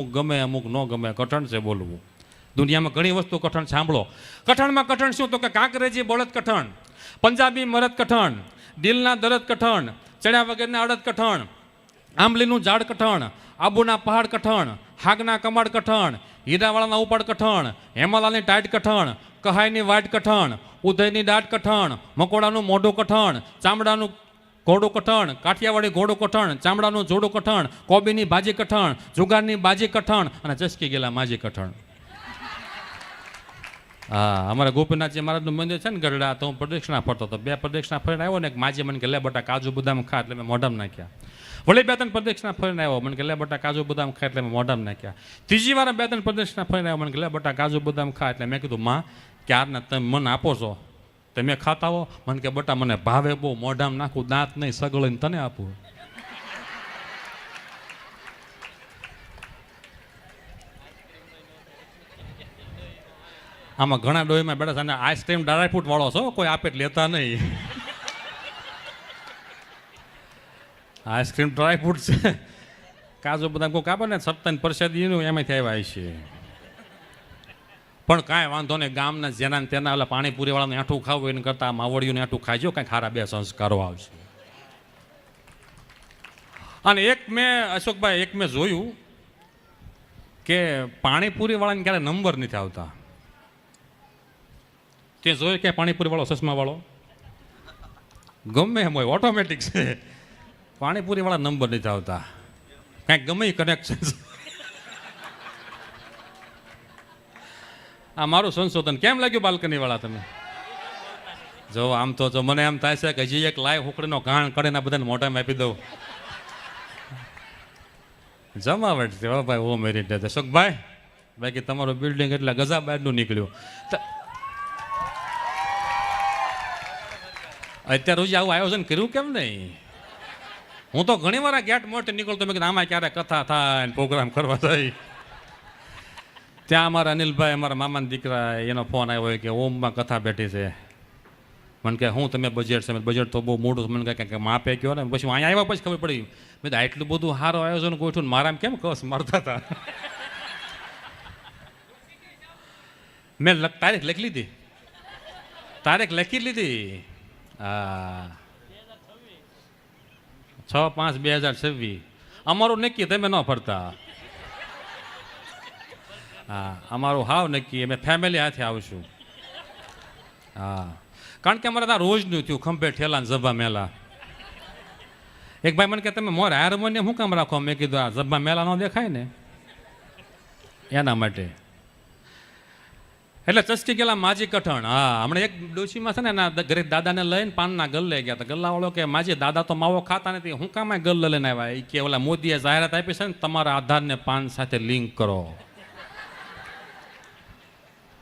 અમુક ગમે, અમુક ન ગમે, કઠણ છે બોલવું. દુનિયામાં ઘણી વસ્તુ કઠણ સાંભળો. કઠણમાં કઠણ શું? તો કે કાંકરેજી બળદ કઠણ, પંજાબી મરદ કઠણ, દિલના દરદ કઠણ ચડ્યા વગરના અડદ કઠણ, આંબલીનું ઝાડ કઠણ, આબુના પહાડ કઠણ, હાગના કમાડ કઠણ, હીરાવાળાના ઉપાડ કઠણ હેમાલાની ટાઈટ કઠણ કહાઈની વાટ કઠણ, ઉદયની દાટ કઠણ, મકોડાનું મોઢું કઠણ, ચામડાનું ઘોડું કઠણ, કાઠિયાવાડી ઘોડો કઠણ, ચામડાનું જોડો કઠણ, કોબીની ભાજી કઠણ, જુગારની બાજી કઠણ અને ચસકી ગયેલા માજી કઠણ. હા, અમારા ગોપીનાથજી મહારાજનું મંદિર છે ને ગઢડા તો હું પ્રદક્ષિણા ફરતો હતો. બે પ્રદક્ષિણા ફરીને આવ્યો ને એક માજી મને કે, લે બટા, કાજુ બદામ ખા, એટલે મેં મોઢામાં નાખ્યા. વળી બે ત્રણ પ્રદક્ષિણા ફરીને આવ્યો. મને કે, લે બટા, કાજુ બદામ ખા, એટલે મેં મોઢામાં નાખ્યા. ત્રીજી વાર બે ત્રણ પ્રદક્ષિણા ફરીને આવ્યો. મને કે, લે બટા, કાજુ બદામ ખા, એટલે મેં કીધું, માં, ક્યારના તમે મને આપો છો? તમે ખાતા હો? મને કે, બટા, મને ભાવે બહુ, મોઢામાં નાખું દાંત નહીં, સગળીને તને આપું. આમાં ઘણા ડોહીમાં બેઠા છે અને આઈસ્ક્રીમ ડ્રાય ફ્રૂટ વાળો છો કોઈ આપે લેતા નહીં. આઈસ્ક્રીમ ડ્રાય ફ્રૂટ છે. કાજુ બધા કોઈ આપે ને સત્તન પરસેદીનું એમાંથી આવ્યા છે પણ કાંઈ વાંધો નહીં, ગામના જેના તેના ઓલા પાણીપુરીવાળાને આઠું ખાવું એને કરતાં માવડીઓને આઠું ખાજો કાંઈ ખારા બે સંસ્કારો આવશે. અને એક મેં, અશોકભાઈ, એક મેં જોયું કે પાણીપુરીવાળાને ક્યારે નંબર નથી આવતા. તે જોયું કે પાણીપુરીવાળો ચશ્માવાળો? ગમે એમ હોય ઓટોમેટિક છે. પાણીપુરીવાળા નંબર નથી આવતા. કાંઈક ગમે કનેક્શન આ મારું સંશોધન કેમ લાગ્યું બાલ્કનીવાળા તમે? જો આમ તો જો મને એમ થાય છે કે હજી એક લાઈવ હુકડીનો ઘાણ કરીને બધાને મોઢામાં આપી દઉં. જમાવટ છે હો ભાઈ, ઓ મેરી ડે અશોકભાઈ બાકી તમારું બિલ્ડિંગ એટલે ગજા બહારનું નીકળ્યું અત્યારે સુધી આવું આયોજન કર્યું કેમ નહીં? હું તો ઘણી વાર ગેટ મોટે નીકળતો મેં કીધું, આમાં ક્યારે કથા થાય પ્રોગ્રામ કરવા થાય ત્યાં અમારા અનિલભાઈ, અમારા મામાના દીકરા, એનો ફોન આવ્યો કે ઓમમાં કથા બેઠી છે. મને કે હું તમે બજેટ છે? બજેટ તો બહુ મોટું મને કહે કે માપે ગયો ને? પછી અહીંયા આવ્યા પછી ખબર પડી. મેં આટલું બધું સારું આયોજન ગોઠવું ને મારામાં કેમ કસ મારતા હતા? મેં તારીખ લખી લીધી. તારીખ લખી લીધી. હા. છ પાંચ બે હજાર છવ્વીસ. અમારું નક્કી, તમે ન ફરતા. હા, અમારું હાવ નક્કી, અમે ફેમિલી હાથે આવશું. હા. કારણ કે અમારે ત્યાં રોજનું થયું ખંભે ઠેલા જભા મેલા. એક ભાઈ મને કે, તમે મોર હાર્મોનિયમ શું કામ રાખો? મેં કીધું, આ જભા મેલા ન દેખાય ને. એના માટે. એટલે ચસકી ગયેલા માજી કઠણ. હા, હમણાં એક ડોશીમાં છે ને, એના ઘરે દાદાને લઈને પાનના ગલ્લે ગયા હતા. ગલ્લાવાળો કે, માજી, દાદા તો માવો ખાતા નથી, હું કામ ગલ્લે લઈને આવ્યા? એ કે, ઓલા મોદીએ જાહેરાત આપી છે ને, તમારા આધારને પાન સાથે લિંક કરો.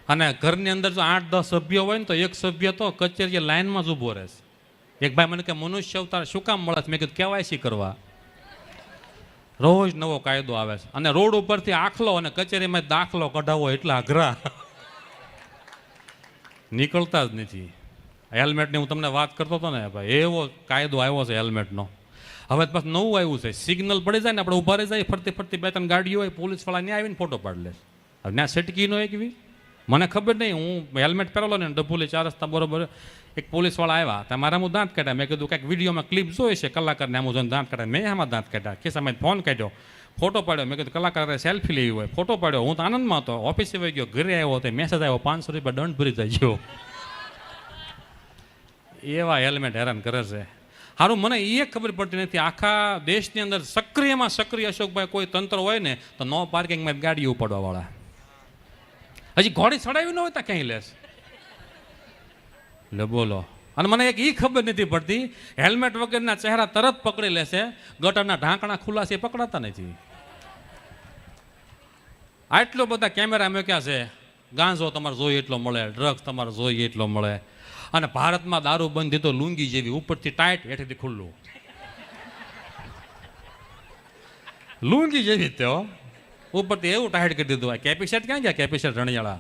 અને ઘરની અંદર જો આઠ, દસ સભ્યો હોય ને તો એક સભ્ય તો કચેરી લાઇનમાં જ ઊભો રહેશે. એક ભાઈ મને કે, મનુષ્ય અવતાર શું કામ મળે છે? મેં કીધું, કેવાયસી કરવા. રોજ નવો કાયદો આવે છે. અને રોડ ઉપરથી આખલો અને કચેરીમાં દાખલો કઢાવો એટલા અઘરા નીકળતા જ નથી. હેલ્મેટની હું તમને વાત કરતો હતો ને, ભાઈ, એવો કાયદો આવ્યો છે હેલ્મેટનો. હવે પાછું નવું આવ્યું છે. સિગ્નલ પડી જાય ને, આપણે ઊભા રહી જાય, ફરતી ફરતી બે ત્રણ ગાડીઓ હોય, પોલીસવાળા ત્યાં આવીને ફોટો પાડી લે હવે ત્યાં સેટકી નો એક બી મને ખબર નહીં, હું હેલ્મેટ પહેરેલો ને ડભુલી ચાર રસ્તા બરોબર એક પોલીસવાળા આવ્યા. ત્યાં મારા હું દાંત કાઢ્યા. મેં કીધું, કંઈક વિડીયોમાં ક્લિપ જોઈ છે કલાકારને આમ દાંત કાઢ્યા. મેં આમાં દાંત કાઢ્યા. કે સમય ફોન કાઢ્યો ફોટો પાડ્યો. મેં કીધું, કલાકારે સેલ્ફી લેવી હોય. ફોટો પાડ્યો. હું તો આનંદમાં હતો. ઓફિસે વહી ગયો, ઘરે આવ્યો તો મેસેજ આવ્યો, પાંચસો રૂપિયા દંડ ભરી જાય ગયો એવા હેલ્મેટ હેરાન કરે છે. સારું મને એ ખબર પડતી નથી. આખા દેશની અંદર સક્રિયમાં સક્રિય અશોકભાઈ કોઈ તંત્ર હોય ને, તો નો પાર્કિંગમાં ગાડી ઉપાડવા વાળા હજી ઘોડી ચડાવી ન હોય તો ક્યાંય લેશ? લે બોલો. અને મને એક એ ખબર નથી પડતી, હેલ્મેટ વગરના ચહેરા તરત પકડી લેશે, ગટરના ઢાંકણા ખુલ્લા છે પકડાતા નથી. આટલો બધા કેમેરા મૂક્યા છે, ગાંજો તમારે જોઈએ એટલો મળે, ડ્રગ્સ તમારે જોઈએ એટલો મળે. અને ભારતમાં દારૂ બંધ તો લુંગી જેવી, ઉપરથી ટાઈટ હેઠેથી ખુલ્લું. લુંગી જેવી તે હો. ઉપરથી એવું ટાઈટ કરી દીધું આ કેપેસિટ ક્યાં ગયા? કેપેસિટ રણિયાળા.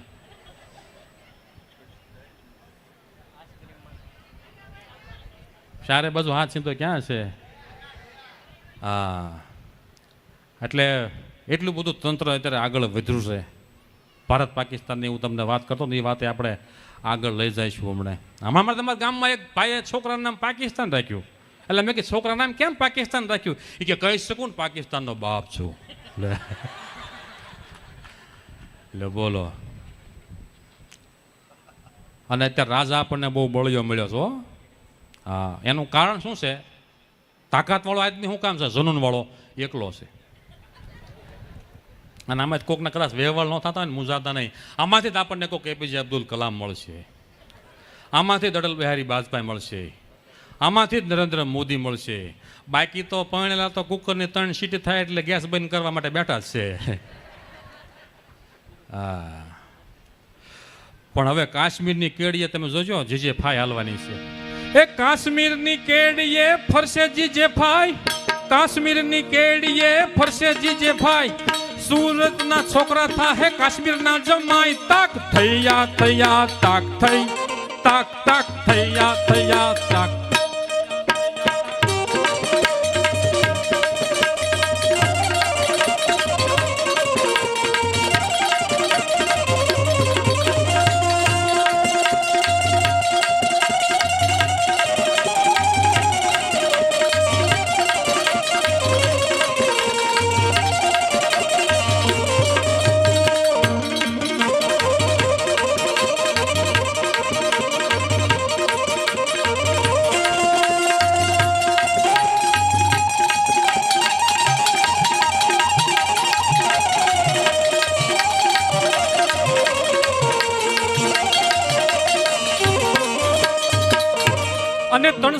ચારે બાજુ હાથ સીધો ક્યાં છે? હા. એટલે એટલું બધું તંત્ર અત્યારે આગળ વધ્યું છે. ભારત પાકિસ્તાનની હું તમને વાત કરતો ને એ વાતે આપણે આગળ લઈ જઈશું હમણાં. આમાં અમારા તમારા ગામમાં એક ભાઈએ છોકરાનું નામ પાકિસ્તાન રાખ્યું. એટલે મેં કે છોકરાનું નામ કેમ પાકિસ્તાન રાખ્યું? એ કે, કહી શકું ને પાકિસ્તાનનો બાપ છું. લે. લે બોલો. અને અત્યારે રાજા આપણને બહુ બળિયો મળ્યો છો હા. એનું કારણ શું છે? તાકાતવાળો આદમી શું કામ છે? જનૂનવાળો, એકલો છે. અને આમાં જ કોકને કદાચ વ્યવહાર ન થતા હોય ને, મુંજાતા નહીં. આમાંથી જ આપણને કોઈક એપીજે અબ્દુલ કલામ મળશે. આમાંથી જ અટલ બિહારી વાજપેયી મળશે. આમાંથી જ નરેન્દ્ર મોદી મળશે. બાકી તો પરણેલા તો કુકરની ત્રણ સીટી થાય એટલે ગેસ બંધ કરવા માટે બેઠા જ છે. હા. પણ હવે કાશ્મીરની કેડીએ તમે જોજો જે જે ફાય હાલવાની છે. એ કાશ્મીરની કેડીએ ફરશે જી જે ફાય કાશ્મીરની કેડીએ ફરશે જી જે ફાય સુરતના છોકરા થાહે, કાશ્મીરના જમાઈ. તાક થયા થયા, તાક થઈ. તાક તાક થયા થયા, તાક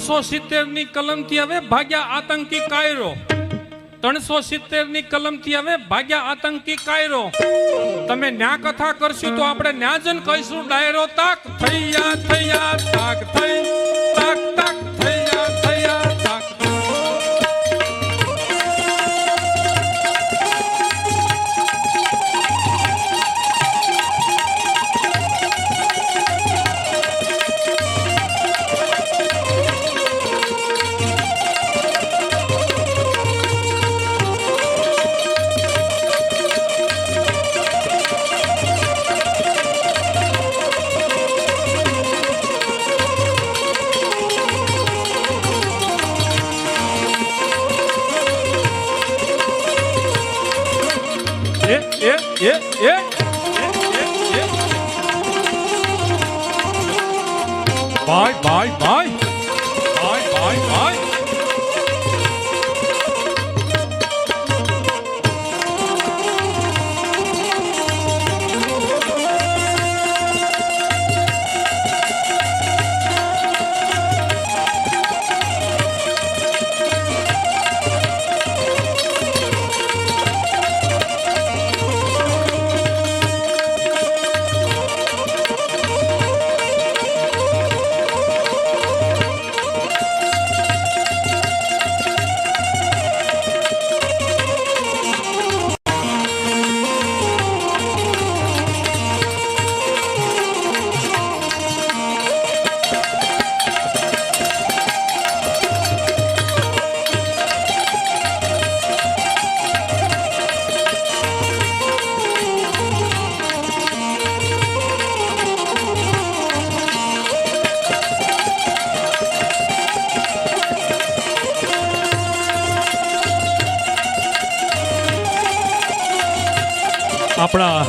ત્રણસો સિત્તેરની કલમથી હવે ભાગ્યા આતંકી કાયરો. ત્રણસો સિત્તેરની કલમથી હવે ભાગ્યા આતંકી કાયરો. તમે ન્યા કથા કરશું તો આપણે ન્યાજન કહીશું, ડાયરો તાક થયા થયા, તાક થઈ, તાક તાક થયા એ એ એ bye bye bye bye bye આપણા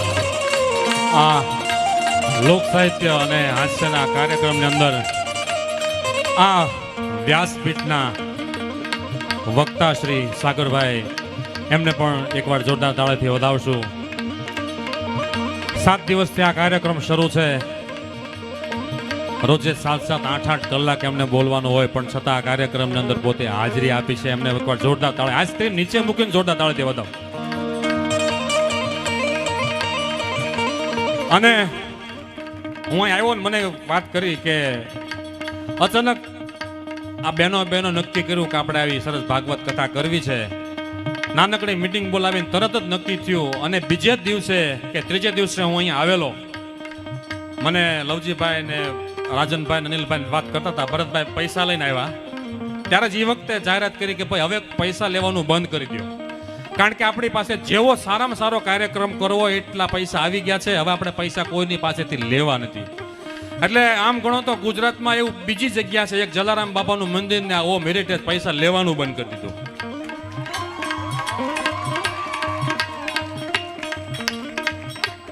આ લોક સાહિત્ય અને હાસ્યના કાર્યક્રમની અંદર આ વ્યાસપીઠના વક્તા શ્રી સાગરભાઈ, એમને પણ એકવાર જોરદાર તાળેથી વધાવશું. સાત દિવસથી આ કાર્યક્રમ શરૂ છે. રોજે સાત સાત, આઠ આઠ કલાક એમને બોલવાનું હોય, પણ છતાં આ કાર્યક્રમની અંદર પોતે હાજરી આપી છે. એમને એકવાર જોરદાર તાળે આજ તે નીચે મૂકીને જોરદાર તાળેથી વધાવો. અને હું આવ્યો ને મને વાત કરી કે અચાનક આ બહેનો બહેનો નક્કી કર્યું કે આપણે આવી સરસ ભાગવત કથા કરવી છે. નાનકડી મિટિંગ બોલાવીને તરત જ નક્કી થયું અને બીજે જ દિવસે કે ત્રીજે દિવસે હું અહીંયા આવેલો. મને લવજીભાઈ ને રાજનભાઈ અનિલભાઈ વાત કરતા હતા. ભરતભાઈ પૈસા લઈને આવ્યા. ત્યારે જ એ વખતે જાહેરાત કરી કે ભાઈ હવે પૈસા લેવાનું બંધ કરી દો કારણ કે આપણી પાસે જેવો સારામાં સારો કાર્યક્રમ કરવો એટલા પૈસા આવી ગયા છે. હવે આપણે પૈસા કોઈની પાસેથી લેવા નથી. એટલે આમ ગણો તો ગુજરાતમાં એવું બીજી જગ્યા છે. એક જલારામ બાપાનું મંદિર ને ઓ મેરિટેજ પૈસા લેવાનું બંધ કરી દીધું.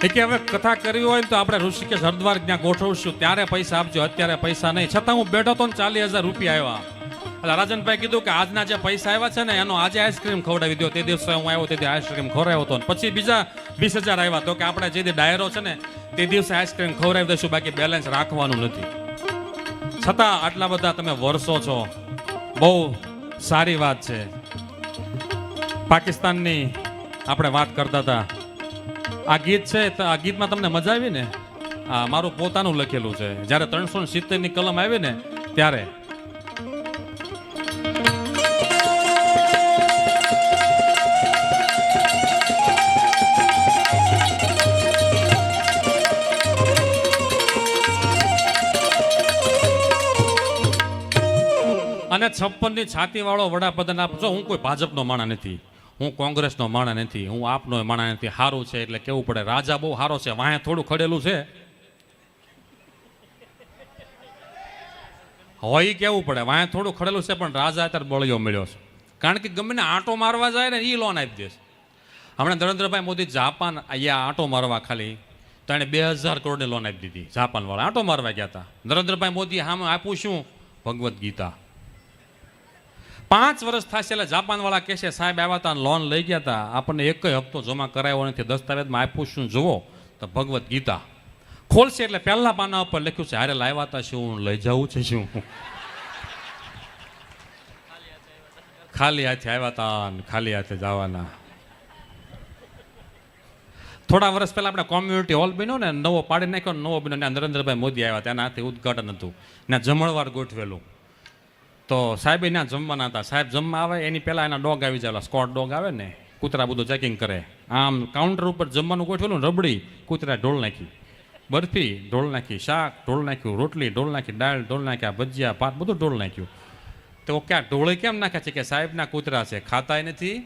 એ કે હવે કથા કરવી હોય તો આપણે ઋષિકેશ હરદ્વાર ત્યાં ગોઠવશું ત્યારે પૈસા આપજો. અત્યારે પૈસા નહીં. છતાં હું બેઠો તો ચાલીસ હજાર રૂપિયા આવ્યા. રાજનભાઈ કીધું કે આજના જે પૈસા આવ્યા છે ને, એનો આજે આઈસ્ક્રીમ ખવડાવી દો તે દિવસે હું આવ્યો તેથી આઈસ્ક્રીમ ખવડાવ્યો હતો પછી બીજા વીસ હજાર આવ્યા. તો કે આપણે જે ડાયરો છે ને, તે દિવસે આઈસ્ક્રીમ ખવડાવી દઈશું, બાકી બેલેન્સ રાખવાનું નથી. છતાં આટલા બધા તમે વર્ષો છો. બહુ સારી વાત છે. પાકિસ્તાનની આપણે વાત કરતા હતા. આ ગીત છે આ ગીતમાં તમને મજા આવી ને? આ મારું પોતાનું લખેલું છે. જ્યારે ત્રણસો સિત્તેરની કલમ આવી ને, ત્યારે અને છપ્પનની છાતીવાળો વડાપ્રધાન આપજો હું કોઈ ભાજપનો માણા નથી. હું કોંગ્રેસનો માણા નથી. હું આપનો માણા નથી. સારું છે એટલે કેવું પડે? રાજા બહુ સારો છે. વાંહે થોડું ખડેલું છે. હોય કેવું પડે? વાંહે થોડું ખડેલું છે, પણ રાજા અત્યારે બળિયો મળ્યો છે. કારણ કે ગમે આંટો મારવા જાય ને એ લોન આપી દેશે હમણાં નરેન્દ્રભાઈ મોદી જાપાન અહીંયા આંટો મારવા ખાલી તો એણે બે હજાર કરોડની લોન આપી દીધી, જાપાનવાળા. આંટો મારવા ગયા હતા. નરેન્દ્રભાઈ મોદી સામે આપું શું? ભગવદ્ ગીતા. પાંચ વર્ષ થશે એટલે જાપાનવાળા કહેશે, સાહેબ, આવ્યા હતા લોન લઈ ગયા હતા આપણને એક હપ્તો જમા કરાયો નથી. દસ્તાવેજમાં આપ્યું શું જુઓ. તો ભગવદ્ ગીતા ખોલશે એટલે પહેલા પાના ઉપર લખ્યું છે, હારે લાવ્યા હતા શું લઈ જવું છે, શું? ખાલી હાથે આવ્યા હતા ને ખાલી હાથે જવાના. થોડા વર્ષ પહેલાં આપણે કોમ્યુનિટી હોલ બન્યો ને, નવો પાડી નાખ્યો નવો બન્યો ત્યાં નરેન્દ્રભાઈ મોદી આવ્યા ત્યાં હાથે ઉદઘાટન હતું. ત્યાં જમણવાર ગોઠવેલું. તો સાહેબ એના જમવાના હતા. સાહેબ જમવા આવે, એની પહેલાં એના ડોગ આવી જાય. સ્કોટ ડોગ આવે ને, કૂતરા બધું ચેકિંગ કરે. આમ કાઉન્ટર ઉપર જમવાનું ગોઠવેલું ને રબડી, કૂતરા ઢોળ નાખી. બરફી ઢોળ નાખી, શાક ઢોળ નાખ્યું, રોટલી ઢોળ નાખી, દાળ ઢોળ નાખ્યા, ભજીયા, ભાત બધું ઢોળ નાખ્યું. તો ક્યાં ઢોળે કેમ નાખે છે કે સાહેબના કૂતરા છે? ખાતાય નથી?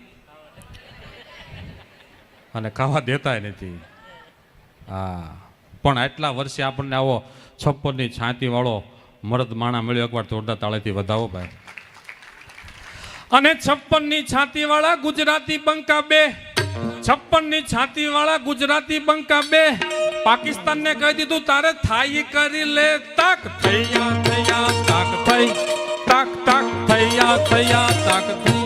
અને ખાવા દેતાય નથી. હા. પણ આટલા વર્ષે આપણને આવો છપ્પનની છાતી વાળો મરદ માણા મળ્યો એકવાર જોરદાર તાળેથી વધાવો ભાઈ. અને છપ્પનની છાતી વાળા ગુજરાતી બંકા બે. છપ્પનની છાતી વાળા ગુજરાતી બંકા બે. પાકિસ્તાન ને કહી દીધું, તારે થાય કરી લે તાક. થયા થયા, તાક થઈ તાક તાક, થયા થયા, તાક થઈ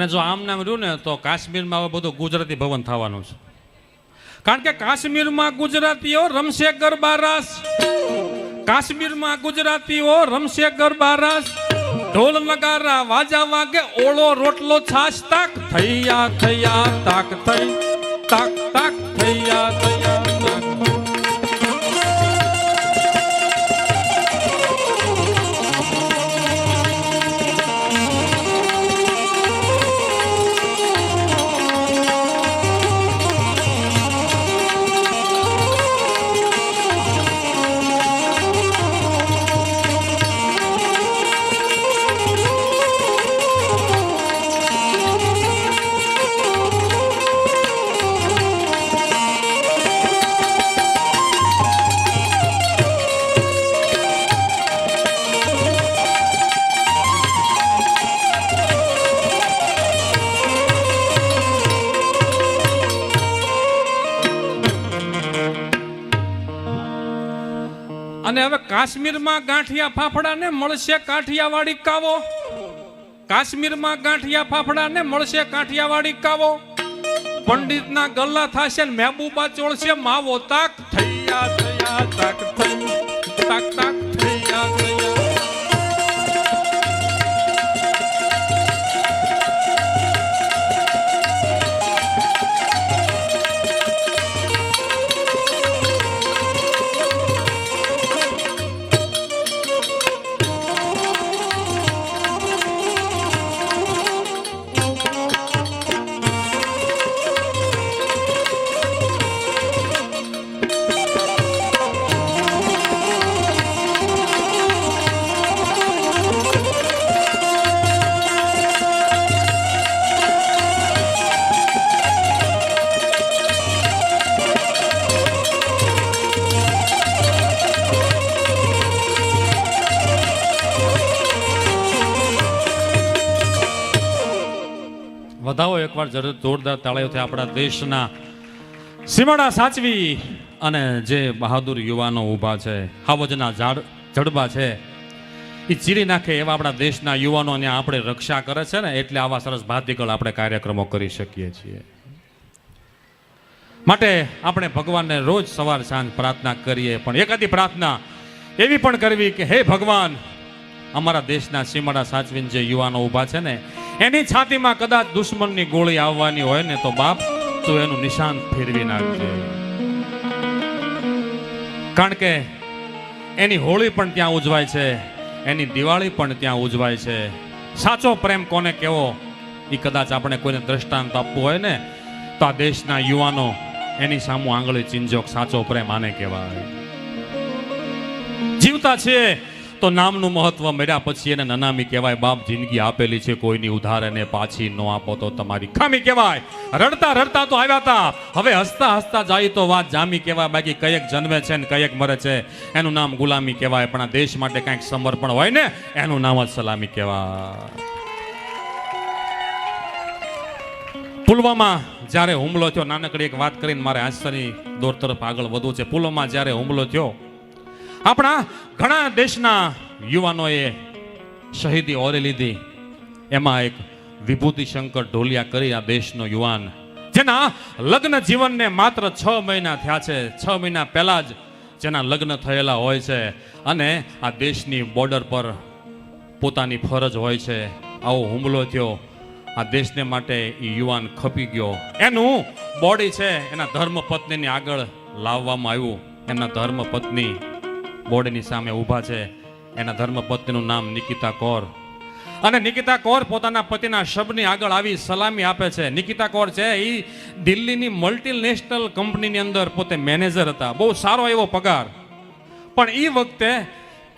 અને જો આમ નામ રહ્યું ને, તો કાશ્મીરમાં હવે બધું ગુજરાતી ભવન થવાનું છે. કારણ કે કાશ્મીરમાં ગુજરાતીઓ રમશે ગરબા રાસ કાશ્મીરમાં ગુજરાતીઓ રમશે ગરબા રાસ ઢોલ નગારા વાજા વાગે, ઓળો રોટલો છાશ, તાક થૈયા થૈયા, તાક થઈ, તાક તાક થયા કાશ્મીરમાં ગાંઠિયા ફાફડાને મળશે કાઠિયાવાડી કાવો. કાશ્મીરમાં ગાંઠિયા ફાફડાને મળશે કાઠિયાવાડી કાવો. પંડિતના ગલ્લા થશે ને મહેબૂબા ચોળશે માવો તાક. થૈયા, થયા, તાક તાક તાક. એકવાર જોરદાર તાળીઓથી આપણા દેશના સીમાડા સાચવી અને જે બહાદુર યુવાનો ઊભા છે, હાવજના ઝાડ, જડબા છે એ ચીરી નાખે એવા આપણા દેશના યુવાનોને આપણે રક્ષા કરે છે ને, એટલે આવા સરસ ભાતિકળ આપણે કાર્યક્રમો કરી શકીએ છીએ. માટે આપણે ભગવાનને રોજ સવાર સાંજ પ્રાર્થના કરીએ, પણ એકાદી પ્રાર્થના એવી પણ કરવી કે, હે ભગવાન, અમારા દેશના સીમાડા સાચવીને જે યુવાનો ઊભા છે ને એની છાતીમાં કદાચ દુશ્મનની ગોળી આવવાની હોય ને તો બાપ, તું એનું નિશાન ફેરવી નાખજે. કારણ કે એની હોળી પણ ત્યાં ઉજવાય છે, એની દિવાળી પણ ત્યાં ઉજવાય છે. સાચો પ્રેમ કોને કેવો એ કદાચ આપણે કોઈને દ્રષ્ટાંત આપવું હોય ને, તો આ દેશના યુવાનો એની સામુ આંગળી ચિંજોક સાચો પ્રેમ આને કહેવાય. જીવતા છે તો નામનું મહત્વ મળ્યા પછી એને નનામી કહેવાય, બાપ જિંદગી આપેલી છે, કોઈની ઉધાર એને પાછી ન આપો તો તમારી ખામી કહેવાય. રડતા રડતા તો આવ્યા હતા હવે હસતા હસતા જાય તો વાત જામી કહેવાય, બાકી કયેક જન્મે છે ને કયેક મરે છે, એનું નામ ગુલામી કહેવાય, પણ આ દેશ માટે કંઈક સમર્પણ હોય ને, એનું નામ જ સલામી કહેવાય. પુલવામા જ્યારે હુમલો થયો, નાનકડી એક વાત કરીને મારે આશ્ચર્ય દોર તરફ આગળ વધવું છે. પુલવામા જ્યારે હુમલો થયો આપણા ઘણા દેશના યુવાનોએ શહીદી ઓરી લીધી. એમાં એક વિભૂતિ શંકર ઢોલિયા કરી આ દેશનો યુવાન. જેના લગ્ન જીવનને માત્ર છ મહિના થયા છે. છ મહિના પહેલા જ જેના લગ્ન થયેલા હોય છે અને આ દેશની બોર્ડર પર પોતાની ફરજ હોય છે. આવો હુમલો થયો. આ દેશને માટે એ યુવાન ખપી ગયો. એનું બોડી છે એના ધર્મપત્નીની આગળ લાવવામાં આવ્યું. એમના ધર્મપત્ની બોર્ડની સામે ઊભા છે. એના ધર્મપત્નીનું નામ નિકિતા કૌર. અને નિકિતા કૌર પોતાના પતિના શબની આગળ આવી સલામી આપે છે. નિકિતા કૌર છે, એ દિલ્હીની મલ્ટીનેશનલ કંપનીની અંદર પોતે મેનેજર હતા. બહુ સારો એવો પગાર. પણ એ વખતે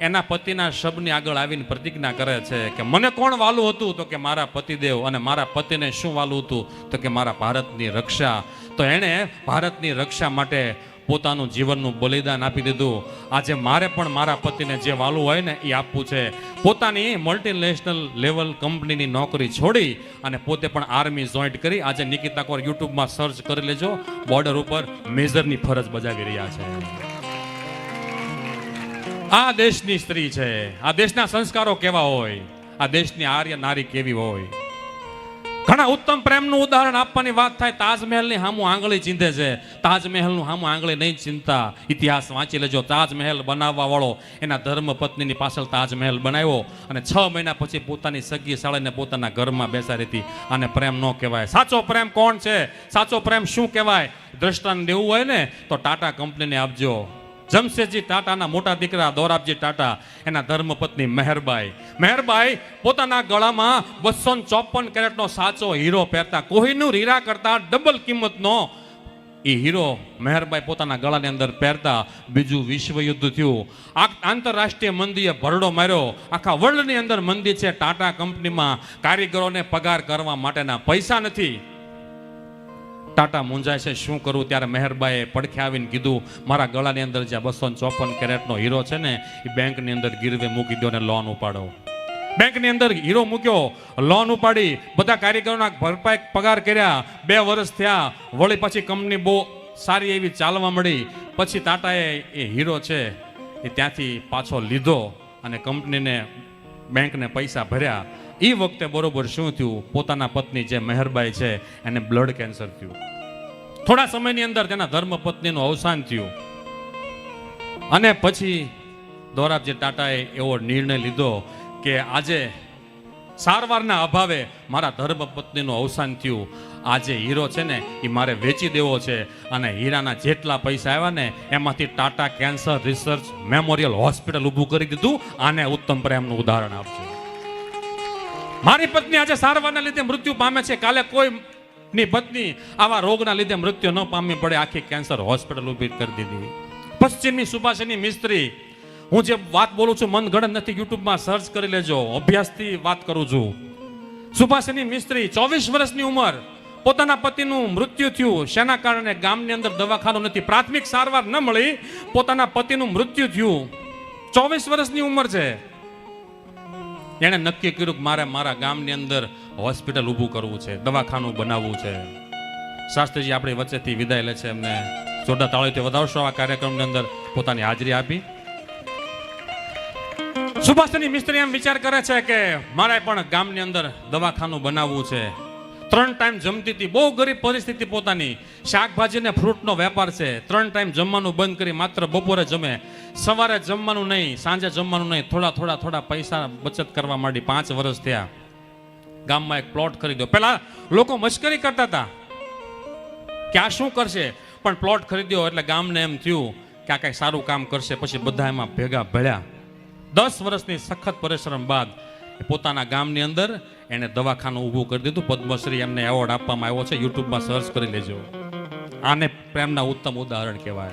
એના પતિના શબની આગળ આવીને પ્રતિજ્ઞા કરે છે કે મને કોણ વાલું હતું? તો કે મારા પતિદેવ. અને મારા પતિને શું વાલું હતું? તો કે મારા ભારતની રક્ષા. તો એણે ભારતની રક્ષા માટે પોતાનું જીવનનું બલિદાન આપી દીધું. આજે મારે પણ મારા પતિને જે વાલું હોય ને એ આપવું છે. પોતાની મલ્ટીનેશનલ લેવલ કંપનીની નોકરી છોડી અને પોતે પણ આર્મી જોઈન્ટ કરી આજે નિકિતા કોર યુટ્યુબમાં સર્ચ કરી લેજો. બોર્ડર ઉપર મેજરની ફરજ બજાવી રહ્યા છે. આ દેશની સ્ત્રી છે. આ દેશના સંસ્કારો કેવા હોય? આ દેશની આર્ય નારી કેવી હોય? ઘણા ઉત્તમ પ્રેમનું ઉદાહરણ આપવાની વાત થાય, તાજમહેલની હામું આંગળી ચીંધે છે. તાજમહેલનું હામું આંગળી નહીં ચિંતા ઇતિહાસ વાંચી લેજો. તાજમહેલ બનાવવા વાળો એના ધર્મ પત્નીની પાછળ તાજમહેલ બનાવ્યો અને છ મહિના પછી પોતાની સગી શાળાને પોતાના ઘરમાં બેસાડી હતી. અને પ્રેમ ન કહેવાય. સાચો પ્રેમ કોણ છે? સાચો પ્રેમ શું કહેવાય? દ્રષ્ટાંત દેવું હોય ને, તો ટાટા કંપનીને આપજો. જમશેદજી ટાટાના મોટા દીકરા દોરાબજી ટાટા, એના ધર્મપત્ની મહેરબાઈ. મહેરબાઈ, પોતાના ગળામાં બસો ચોપન કેરેટનો સાચો હીરો પહેરતા કોહિનૂર હીરા કરતા ડબલ કિંમતનો એ હીરો મહેરબાઈ પોતાના ગળાની અંદર પહેરતા બીજું વિશ્વ યુદ્ધ થયું. આ આંતરરાષ્ટ્રીય મંદીએ ભરડો માર્યો. આખા વર્લ્ડની અંદર મંદી છે ટાટા કંપનીમાં કારીગરોને પગાર કરવા માટેના પૈસા નથી. ટાટા મૂંઝાય છે, શું કરું? ત્યારે મહેરબાએ પડખે આવીને કીધું, મારા ગળાની અંદર જે બસો ચોપન કેરેટનો હીરો છે ને, એ બેંકની અંદર ગીરવે મૂકી દો ને લોન ઉપાડો. બેંકની અંદર હીરો મૂક્યો, લોન ઉપાડી, બધા કારીગરોના ભરપાઈ પગાર કર્યા. બે વર્ષ થયા, વળી પછી કંપની બહુ સારી એવી ચાલવા મળી. પછી ટાટાએ એ હીરો છે, એ ત્યાંથી પાછો લીધો અને કંપનીને, બેંકને પૈસા ભર્યા. એ વખતે બરોબર શું થયું? પોતાના પત્ની જે મહેરબાઈ છે, એને બ્લડ કેન્સર થયું. થોડા સમયની અંદર તેના ધર્મ પત્નીનું અવસાન થયું. અને પછી દોરાબજી ટાટાએ એવો નિર્ણય લીધો કે આજે સારવારના અભાવે મારા ધર્મપત્નીનું અવસાન થયું. આ જે હીરો છે ને એ મારે વેચી દેવો છે અને હીરાના જેટલા પૈસા આવ્યા ને, એમાંથી Tata cancer research memorial hospital ઊભું કરી દીધું. આને ઉત્તમ પ્રેમનું ઉદાહરણ આપજો. મારી પત્ની આજે સારવારના લીધે મૃત્યુ પામે છે. કાલે કોઈ ની પત્ની આવા રોગના લીધે મૃત્યુ ન પામવી પડે. આખી કેન્સર હોસ્પિટલ ઊભી કરી દીધી. પશ્ચિમની સુભાષિની મિસ્ત્રી, હું જે વાત બોલું છું મન ગણત નથી, યુટ્યુબમાં સર્ચ કરી લેજો. અભ્યાસથી વાત કરું છું. સુભાષિની મિસ્ત્રી, ચોવીસ વર્ષની ઉંમર. પોતાના પતિનું મૃત્યુ થયું. શેના કારણે ગામની અંદર દવાખાનું નથી? પ્રાથમિક સારવાર ન મળી, પોતાના પતિનું મૃત્યુ થયું. ચોવીસ વર્ષની ઉંમર છે. એણે નક્કી કર્યું કે મારે મારા ગામની અંદર હોસ્પિટલ ઊભું કરવું છે, દવાખાનું બનાવવું છે. શાસ્ત્રીજી આપણી વચ્ચેથી વિદાય લે છે એમને. જોરદાર તાળીથી વધાવશો આ કાર્યક્રમની અંદર, પોતાની હાજરી આપી. સુભાષચંદ્ર મિસ્ત્રી એમ વિચાર કરે છે કે મારે પણ ગામની અંદર દવાખાનું બનાવવું છે. ત્રણ ટાઈમ જમતી હતી. બહુ ગરીબ પરિસ્થિતિ પોતાની. શાકભાજી ને ફ્રૂટનો વેપાર છે. ત્રણ ટાઈમ જમવાનું બંધ કરી માત્ર બપોરે જમે. સવારે જમવાનું નહીં, સાંજે જમવાનું નહીં. થોડા થોડા થોડા પૈસા બચત કરવા માંડી. પાંચ વર્ષ થયા. ગામમાં એક પ્લોટ ખરીદ્યો પેલા લોકો મશ્કરી કરતા હતા. કે આ શું કરશે? પણ પ્લોટ ખરીદ્યો એટલે ગામને એમ થયું કે આ કંઈક સારું કામ કરશે. પછી બધા એમાં ભેગા ભેળ્યા. દસ વર્ષની સખત પરિશ્રમ બાદ પોતાના ગામની અંદર એણે દવાખાનું ઊભું કરી દીધું. પદ્મશ્રી એમને એવોર્ડ આપવામાં આવ્યો છે. યુટ્યુબમાં સર્ચ કરી લેજો. આને પ્રેમના ઉત્તમ ઉદાહરણ કહેવાય.